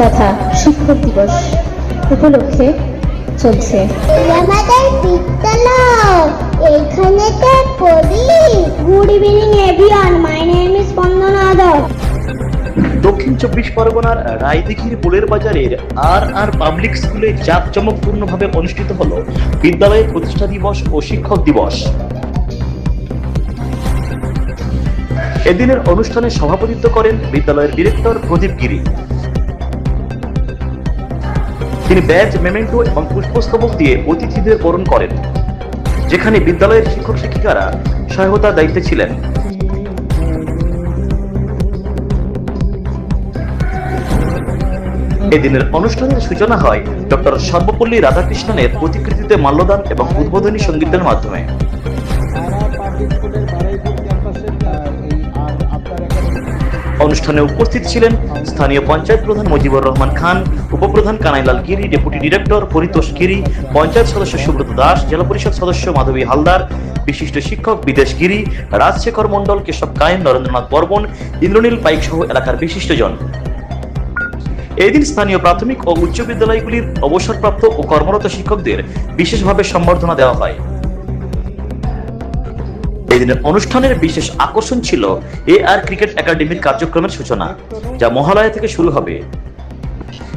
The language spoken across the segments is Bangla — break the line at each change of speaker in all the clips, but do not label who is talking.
তথা শিক্ষক দিবস উপলক্ষে চলছে।
আমাদের বিদ্যালয় এখানে তো পড়ি। Good evening everyone. My name is Bandana
দক্ষিণ চব্বিশ পরগনার রায়দিঘির পোলের বাজারের আর আর পাবলিক স্কুলে জাঁকজমকপূর্ণভাবে অনুষ্ঠিত হলো বিদ্যালয়ের প্রতিষ্ঠা দিবস ও শিক্ষক দিবস। এদিনের অনুষ্ঠানে সভাপতিত্ব করেন বিদ্যালয়ের ডিরেক্টর প্রদীপ গিরি। তিনি ব্যাজ মেমেন্টো এবং পুষ্পস্তবক দিয়ে অতিথিদের বরণ করেন, যেখানে বিদ্যালয়ের শিক্ষক শিক্ষিকারা সহায়তার দায়িত্বে ছিলেন। এদিনের অনুষ্ঠানের সূচনা হয় ডক্টর সর্বপল্লী রাধাকৃষ্ণনের প্রতিকৃতিতে মাল্যদান এবং উদ্বোধনী সঙ্গীতের মাধ্যমে। অনুষ্ঠানে উপস্থিত ছিলেন স্থানীয় পঞ্চায়েত প্রধান মুজিবুর রহমান খান, উপপ্রধান কানাইলাল গিরি, ডেপুটি ডিরেক্টর পরিতোষ গিরি, পঞ্চায়েত সদস্য সুব্রত দাস, জেলা পরিষদ সদস্য মাধবী হালদার, বিশিষ্ট শিক্ষক বিদেশ গিরি, রাজশেখর মণ্ডল, কেশব কায়েম, নরেন্দ্রনাথ বর্মন, ইন্দ্রনীল পাইক সহ এলাকার বিশিষ্টজন। এদিন স্থানীয় প্রাথমিক ও উচ্চ বিদ্যালয়গুলির অবসরপ্রাপ্ত ও কর্মরত শিক্ষকদের বিশেষভাবে সম্বর্ধনা দেওয়া হয়। এই দিনের অনুষ্ঠানের বিশেষ আকর্ষণ ছিল এ আর ক্রিকেট একাডেমির কার্যক্রমের সূচনা, যা মহালয়া থেকে শুরু হবে।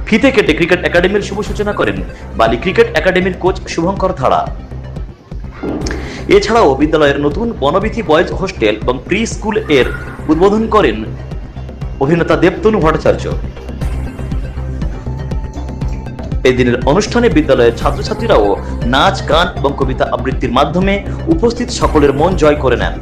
ফিতে কেটে ক্রিকেট একাডেমির শুভ সূচনা করেন বালি ক্রিকেট একাডেমির কোচ শুভঙ্কর ধারা। এছাড়াও বিদ্যালয়ের নতুন বনবিথি বয়েজ হোস্টেল এবং প্রি স্কুলের উদ্বোধন করেন অভিনেতা দেবতনু ভট্টাচার্য। এই দিনের অনুষ্ঠানে বিদ্যালয়ের ছাত্রছাত্রীরাও নাচ গান এবং কবিতা আবৃত্তির মাধ্যমে উপস্থিত সকলের মন জয় করে নেন।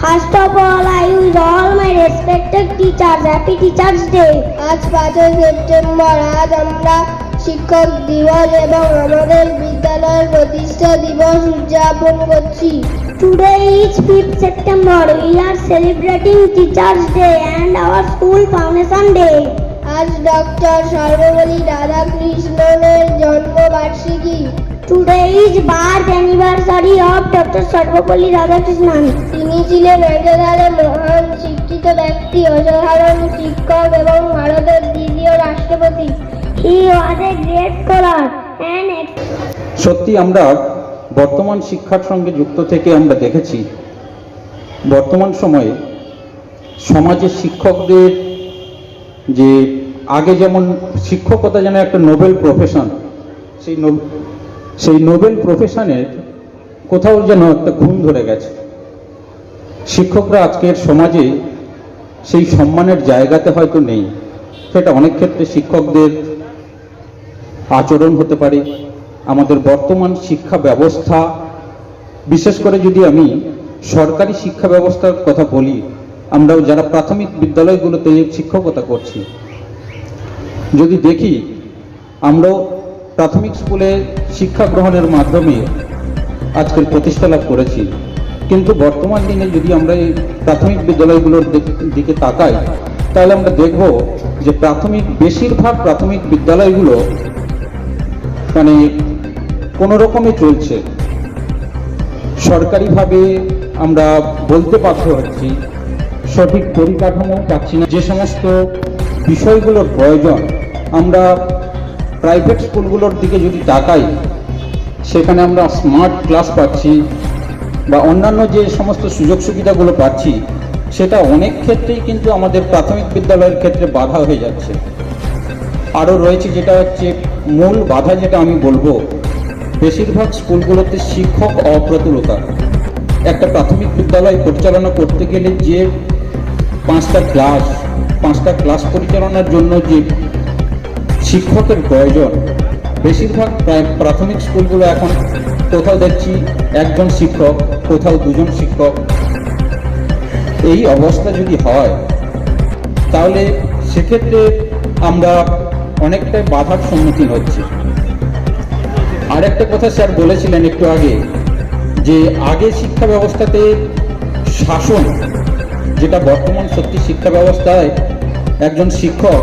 First of all I will all my respected teachers happy teachers day আজ পাঁচই সেপ্টেম্বর আজ আমরা শিক্ষক দিবস এবং আমাদের বিদ্যালয়ের প্রতিষ্ঠা দিবস উদযাপন করছি। Today is fifth September we are celebrating teachers day and our school foundation day আজ ডক্টর সর্বপল্লী রাধাকৃষ্ণনের জন্মবার্ষিকী. Today is birth anniversary of doctor Sarvepalli Radhakrishnan তিনি ছিলেন একেবারে মহান শিক্ষিত ব্যক্তি অসাধারণ শিক্ষক এবং ভারতের দ্বিতীয় রাষ্ট্রপতি। He was a great scholar and
সত্যি আমরা বর্তমান শিক্ষার সঙ্গে যুক্ত থেকে আমরা দেখেছি, বর্তমান সময়ে সমাজে শিক্ষকদের যে আগে যেমন শিক্ষকতা যেন একটা নোবেল প্রফেশন, সেই সেই নোবেল প্রফেশনের কোথাও যেন একটা ঘুম ধরে গেছে। শিক্ষকরা আজকের সমাজে সেই সম্মানের জায়গাতে হয়তো নেই। সেটা অনেক ক্ষেত্রে শিক্ষকদের আচরণ হতে পারে আমাদের বর্তমান শিক্ষা ব্যবস্থা, বিশেষ করে যদি আমি সরকারি শিক্ষা ব্যবস্থার কথা বলি, আমরাও যারা প্রাথমিক বিদ্যালয়গুলোতে শিক্ষকতা করছি, যদি দেখি আমরাও প্রাথমিক স্কুলে শিক্ষা গ্রহণের মাধ্যমে আজকের প্রতিষ্ঠা লাভ করেছি। কিন্তু বর্তমান দিনে যদি আমরা এই প্রাথমিক বিদ্যালয়গুলোর দিক- দিকে তাকাই, তাহলে আমরা দেখব যে প্রাথমিক, বেশিরভাগ প্রাথমিক বিদ্যালয়গুলো মানে কোনো রকমে চলছে। সরকারিভাবে আমরা বলতে বাধ্য হচ্ছি, সঠিক পরিকাঠামো পাচ্ছি না। যে সমস্ত বিষয়গুলোর প্রয়োজন, আমরা প্রাইভেট স্কুলগুলোর দিকে যদি তাকাই, সেখানে আমরা স্মার্ট ক্লাস পাচ্ছি বা অন্যান্য যে সমস্ত সুযোগ সুবিধাগুলো পাচ্ছি, সেটা অনেক ক্ষেত্রেই কিন্তু আমাদের প্রাথমিক বিদ্যালয়ের ক্ষেত্রে বাধা হয়ে যাচ্ছে। আরও রয়েছে যেটা হচ্ছে মূল বাধা যেটা আমি বলব বেশিরভাগ স্কুলগুলোতে শিক্ষক অপ্রতুলতা। একটা প্রাথমিক বিদ্যালয় পরিচালনা করতে গেলে যে পাঁচটা ক্লাস পাঁচটা ক্লাস পরিচালনার জন্য যে শিক্ষকের প্রয়োজন, বেশিরভাগ প্রায় প্রাথমিক স্কুলগুলো এখন কোথাও দেখছি একজন শিক্ষক, কোথাও দুজন শিক্ষক। এই অবস্থা যদি হয়, তাহলে সেক্ষেত্রে আমরা অনেকটাই বাধার সম্মুখীন হচ্ছি। আর একটা কথা স্যার বলেছিলেন একটু আগে, যে আগে শিক্ষা ব্যবস্থাতে শাসন, যেটা বর্তমান সত্যি শিক্ষা ব্যবস্থায় একজন শিক্ষক,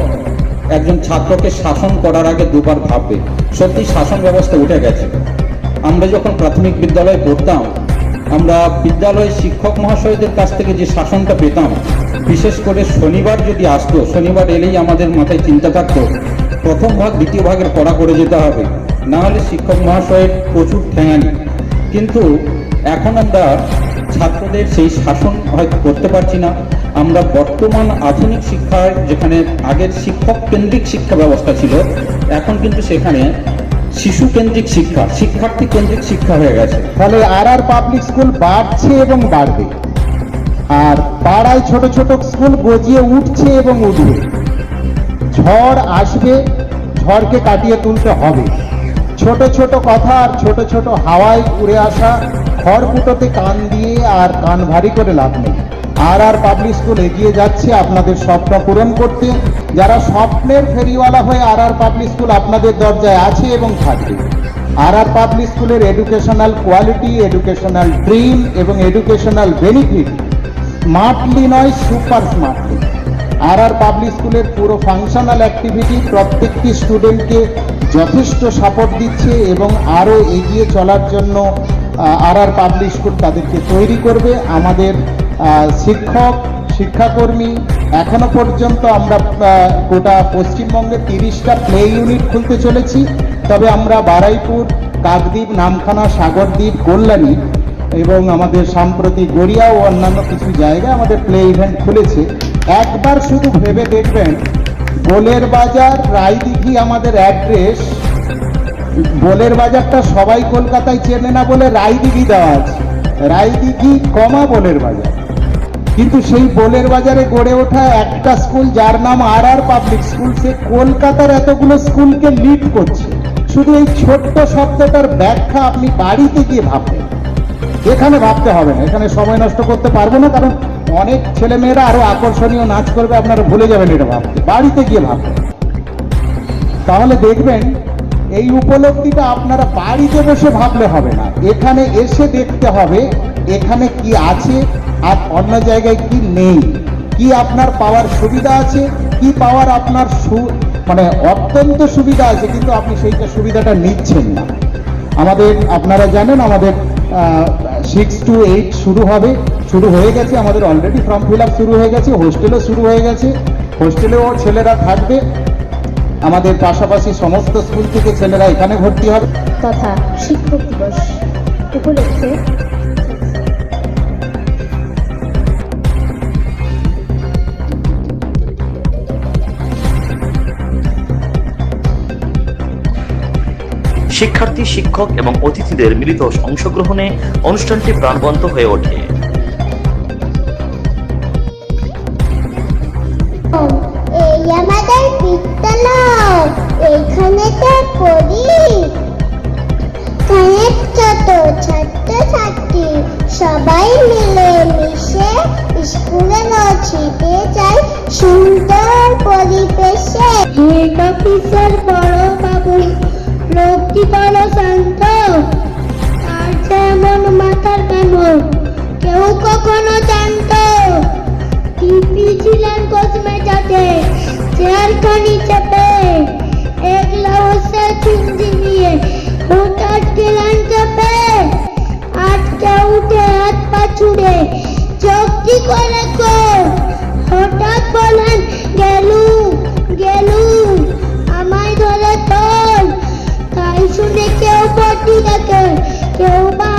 একজন ছাত্রকে শাসন করার আগে দুবার ভাববে। সত্যি শাসন ব্যবস্থা উঠে গেছে। আমরা যখন প্রাথমিক বিদ্যালয়ে পড়তাম, আমরা বিদ্যালয়ের শিক্ষক মহাশয়দের কাছ থেকে যে শাসনটা পেতাম, বিশেষ করে শনিবার যদি আসতো, শনিবার এলেই আমাদের মাথায় চিন্তা থাকতো, প্রথম ভাগ, দ্বিতীয় ভাগের পড়া করে যেতে হবে। না হলে শিক্ষক মহাশয়ের প্রচুর ঠেঙানি কিন্তু এখন আমরা ছাত্রদের সেই শাসন হয়তো করতে পারছি না। আমরা বর্তমান আধুনিক শিক্ষায় যেখানে আগের শিক্ষক কেন্দ্রিক শিক্ষা ব্যবস্থা ছিল, এখন কিন্তু সেখানে শিশু কেন্দ্রিক শিক্ষা, শিক্ষার্থী কেন্দ্রিক শিক্ষা হয়ে গেছে।
ফলে আর আর পাবলিক স্কুল বাড়ছে এবং বাড়বে। আর পাড়ায় ছোট ছোট স্কুল গজিয়ে উঠছে এবং উঠবে। ঝড় আসবে, ঝড়কে কাটিয়ে তুলতে হবে। ছোট ছোট কথা আর ছোট ছোট হাওয়ায় উড়ে আসা খড়কুটোতে কান দিয়ে আর কান ভারী করে লাভ নেই। আর আর পাবলিক স্কুল এগিয়ে যাচ্ছে আপনাদের স্বপ্ন পূরণ করতে। যারা স্বপ্নের ফেরিওয়ালা হয়ে আর আর পাবলিক স্কুল আপনাদের দরজায় আছে এবং থাকবে। আর আর পাবলিক স্কুলের এডুকেশনাল কোয়ালিটি, এডুকেশনাল ড্রিম এবং এডুকেশনাল বেনিফিট স্মার্টলি নয়, সুপার স্মার্টলি। আর আর পাবলিক স্কুলের পুরো ফাংশনাল অ্যাক্টিভিটি প্রত্যেকটি স্টুডেন্টকে যথেষ্ট সাপোর্ট দিচ্ছে এবং আরও এগিয়ে চলার জন্য আর আর পাবলিক স্কুল তাদেরকে তৈরি করবে। আমাদের শিক্ষক, শিক্ষাকর্মী, এখনও পর্যন্ত আমরা গোটা পশ্চিমবঙ্গে তিরিশটা প্লে ইউনিট খুলতে চলেছি। তবে আমরা বারাইপুর, কাকদ্বীপ, নামখানা, সাগরদ্বীপ, কল্যাণী এবং আমাদের সাম্প্রতিক গড়িয়া ও অন্যান্য কিছু জায়গায় আমাদের প্লে ইভেন্ট খুলেছে। একবার শুধু ভেবে দেখবেন গোলের বাজার, রায়দিঘি আমাদের অ্যাড্রেস। বোলের বাজারটা সবাই কলকাতায় চেনে না বলে রায়দিঘি দেওয়া আছে। রায়দিঘি কমা বোলের বাজার। কিন্তু সেই বোলের বাজারে গড়ে ওঠা একটা স্কুল, যার নাম আর আর পাবলিক স্কুল, সে কলকাতার এতগুলো স্কুলকে লিড করছে। শুধু এই ছোট্ট শব্দটার ব্যাখ্যা আপনি বাড়িতে গিয়ে ভাববেন। এখানে ভাবতে হবে না, এখানে সময় নষ্ট করতে পারব না, কারণ অনেক ছেলেমেয়েরা আরও আকর্ষণীয় নাচ করবে, আপনারা ভুলে যাবেন এটা ভাবতে। বাড়িতে গিয়ে ভাববেন তাহলে দেখবেন, এই উপলব্ধিটা আপনারা বাড়িতে বসে ভাবলে হবে না। এখানে এসে দেখতে হবে, এখানে কি আছে আর অন্য জায়গায় কি নেই। কি আপনার পাওয়ার সুবিধা আছে, কি পাওয়ার আপনার মানে অত্যন্ত সুবিধা আছে, কিন্তু আপনি সেইটা সুবিধাটা নিচ্ছেন না। আমাদের, আপনারা জানেন, আমাদের সিক্স টু এইট শুরু হবে। শুরু হয়ে গেছে আমাদের অলরেডি ফর্ম ফিল আপ শুরু হয়ে গেছে হোস্টেলও শুরু হয়ে গেছে। হোস্টেলেও ছেলেরা থাকবে। আমাদের পাশাপাশি সমস্ত স্কুল থেকে ছেলেরা এখানে ভর্তি হবে।
তথা শিক্ষক দিবস উপলক্ষে
শিক্ষার্থী শিক্ষক এবং অতিথিদের মিলিত অংশগ্রহণে অনুষ্ঠানটি প্রাণবন্ত হয়ে ওঠে।
সবাই মিলে মিশে স্কুলে ছিটে যায় সুন্দর পরিবেশে। হেড অফিসার বড় বাবু লোকটি বড় শান্ত। আর যেমন মাথার কেমন কেউ কখনো জানতো। টিপি ছিলেন কসমে যাতে চেয়ারখানি চেপে। একলা বসে চুন্দি নিয়ে হঠাৎ গেলেন চেপে। আটকে উঠে, হাত পা ছুড়ে চোখটি করে গো হঠাৎ বলেন গেলু গেলু, আমায় ধরে তোল। তাই শুনে কেউ পটি ডাকে কেউ বা